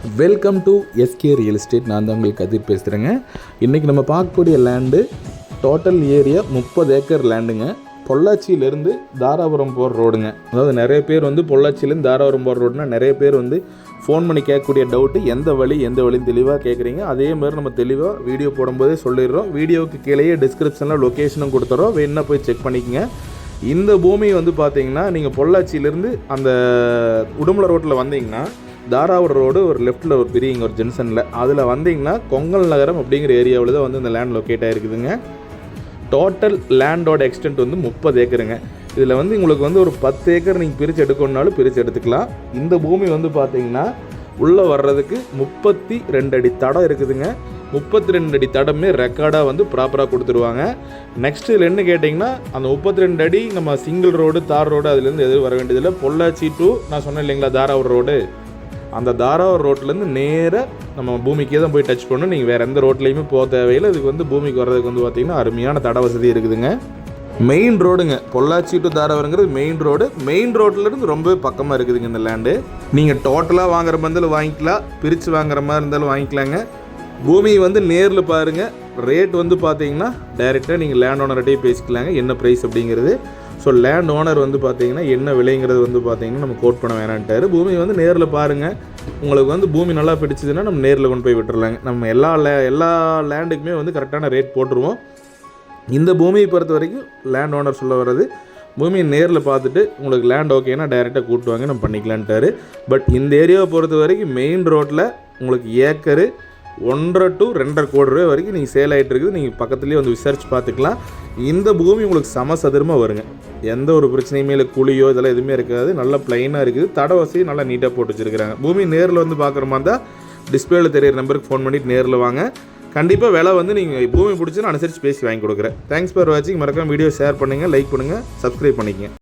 Welcome to SK real estate நான் தான் உங்களுக்கு கதிர் பேசுகிறேங்க இன்றைக்கி நம்ம பார்க்கக்கூடிய லேண்டு டோட்டல் ஏரியா முப்பது ஏக்கர் லேண்டுங்க பொள்ளாச்சியிலேருந்து தாராபுரம் போகிற ரோடுங்க அதாவது நிறைய பேர் வந்து பொள்ளாச்சியிலேருந்து தாராபுரம் போகிற ரோடுனா நிறைய பேர் வந்து ஃபோன் பண்ணி கேட்கக்கூடிய டவுட்டு எந்த வழி எந்த வழின்னு தெளிவாக கேட்குறீங்க. அதே மாதிரி நம்ம தெளிவாக வீடியோ போடும்போதே சொல்லிடுறோம். வீடியோவுக்கு கீழேயே டிஸ்கிரிப்ஷனில் லொக்கேஷனும் கொடுத்துறோம். வேணுன்னா போய் செக் பண்ணிக்கங்க. இந்த பூமி வந்து பார்த்தீங்கன்னா நீங்கள் பொள்ளாச்சியிலேருந்து அந்த உடுமலை ரோட்டில் வந்தீங்கன்னா தாராவூர் ரோடு ஒரு லெஃப்ட்டில் ஒரு பிரியுங்க ஒரு ஜென்சனில். அதில் வந்தீங்கன்னா கொங்கல் நகரம் அப்படிங்கிற ஏரியாவில் தான் வந்து இந்த லேண்ட் லொக்கேட் ஆகிருக்குதுங்க டோட்டல் லேண்டோட எக்ஸ்டென்ட் வந்து முப்பது ஏக்கருங்க. இதில் வந்து உங்களுக்கு வந்து ஒரு பத்து ஏக்கர் நீங்கள் பிரித்து எடுக்கணுன்னாலும் பிரித்து எடுத்துக்கலாம். இந்த பூமி வந்து பார்த்தீங்கன்னா உள்ளே வர்றதுக்கு முப்பத்தி ரெண்டு அடி தடம் இருக்குதுங்க. முப்பத்தி ரெண்டு அடி தடமே ரெக்கார்டாக வந்து ப்ராப்பராக கொடுத்துருவாங்க. நெக்ஸ்ட் இதில் என்ன கேட்டிங்கன்னா அந்த முப்பத்தி ரெண்டு அடி நம்ம சிங்கிள் ரோடு தார் ரோடு அதுலேருந்து எதுவும் வர வேண்டியதில்லை. பொள்ளாச்சி டு நான் சொன்னேன் இல்லைங்களா தாராவூர் ரோடு அந்த தாராவூர் ரோட்லேருந்து நேராக நம்ம பூமிக்கே தான் போய் டச் பண்ணணும். நீங்கள் வேறு எந்த ரோட்லேயுமே போக தேவையில்லை. இதுக்கு வந்து பூமிக்கு வர்றதுக்கு வந்து பார்த்திங்கன்னா அருமையான தட வசதி இருக்குதுங்க. மெயின் ரோடுங்க பொள்ளாச்சி டு தாராவரங்கிறது மெயின் ரோடு மெயின் ரோட்லேருந்து ரொம்ப பக்கமாக இருக்குதுங்க இந்த லேண்டு நீங்கள் டோட்டலாக வாங்குற மாதிரி இருந்தாலும் வாங்கிக்கலாம். பிரித்து வாங்குற மாதிரி இருந்தாலும் வாங்கிக்கலாங்க. பூமி வந்து நேரில் பாருங்கள் ரேட் வந்து பார்த்தீங்கன்னா டைரெக்டாக நீங்கள் லேண்ட் ஓனர்கிட்டயே பேசிக்கலாங்க. என்ன ப்ரைஸ் அப்படிங்கிறது. ஸோ லேண்ட் ஓனர் வந்து பார்த்தீங்கன்னா என்ன விலைங்கிறது வந்து பார்த்தீங்கன்னா நம்ம கோட் பண்ண வேணான்ட்டாரு. பூமி வந்து நேரில் பாருங்கள் உங்களுக்கு வந்து பூமி நல்லா பிடிச்சதுன்னா நம்ம நேரில் கொண்டு போய் விட்டுறலாங்க. நம்ம எல்லா லே எல்லா லேண்டுக்குமே வந்து கரெக்டான ரேட் போட்டுருவோம். இந்த பூமியை பொறுத்த வரைக்கும் லேண்ட் ஓனர் சொல்ல வர்றது பூமியை நேரில் பார்த்துட்டு உங்களுக்கு லேண்ட் ஓகேனா டைரெக்டாக கூட்டுவாங்க நம்ம பண்ணிக்கலான்ட்டாரு. பட் இந்த ஏரியாவை பொறுத்த வரைக்கும் மெயின் ரோட்டில் உங்களுக்கு ஏக்கரு ஒன்றரை டு ரெண்டரை கோடி ரூபாய் வரைக்கும் நீங்கள் சேல் ஆகிட்டு இருக்குது. நீங்கள் பக்கத்துலேயே வந்து விசாரிச்சு பார்த்துக்கலாம். இந்த பூமி உங்களுக்கு சமசதுரமாக வருங்க. எந்த ஒரு பிரச்சனையுமே இல்லை. குழியோ இதெல்லாம் எதுவுமே இருக்காது. நல்லா ப்ளைனாக இருக்குது. தட வசதி நல்லா நீட்டாக போட்டு வச்சுருக்குறாங்க. பூமி நேரில் வந்து பார்க்குற மாதிரி தான் டிஸ்பிளேல தெரியிற நம்பருக்கு ஃபோன் பண்ணிட்டு நேரில் வாங்க. கண்டிப்பாக விலை வந்து நீங்கள் பூமி பிடிச்சுன்னு அனுசரித்து பேசி வாங்கி கொடுக்குறேன். தேங்க்ஸ் ஃபார் வாட்சிங் மறக்காம வீடியோ ஷேர் பண்ணுங்கள் லைக் பண்ணுங்கள் சப்ஸ்கிரைப் பண்ணிக்கங்க.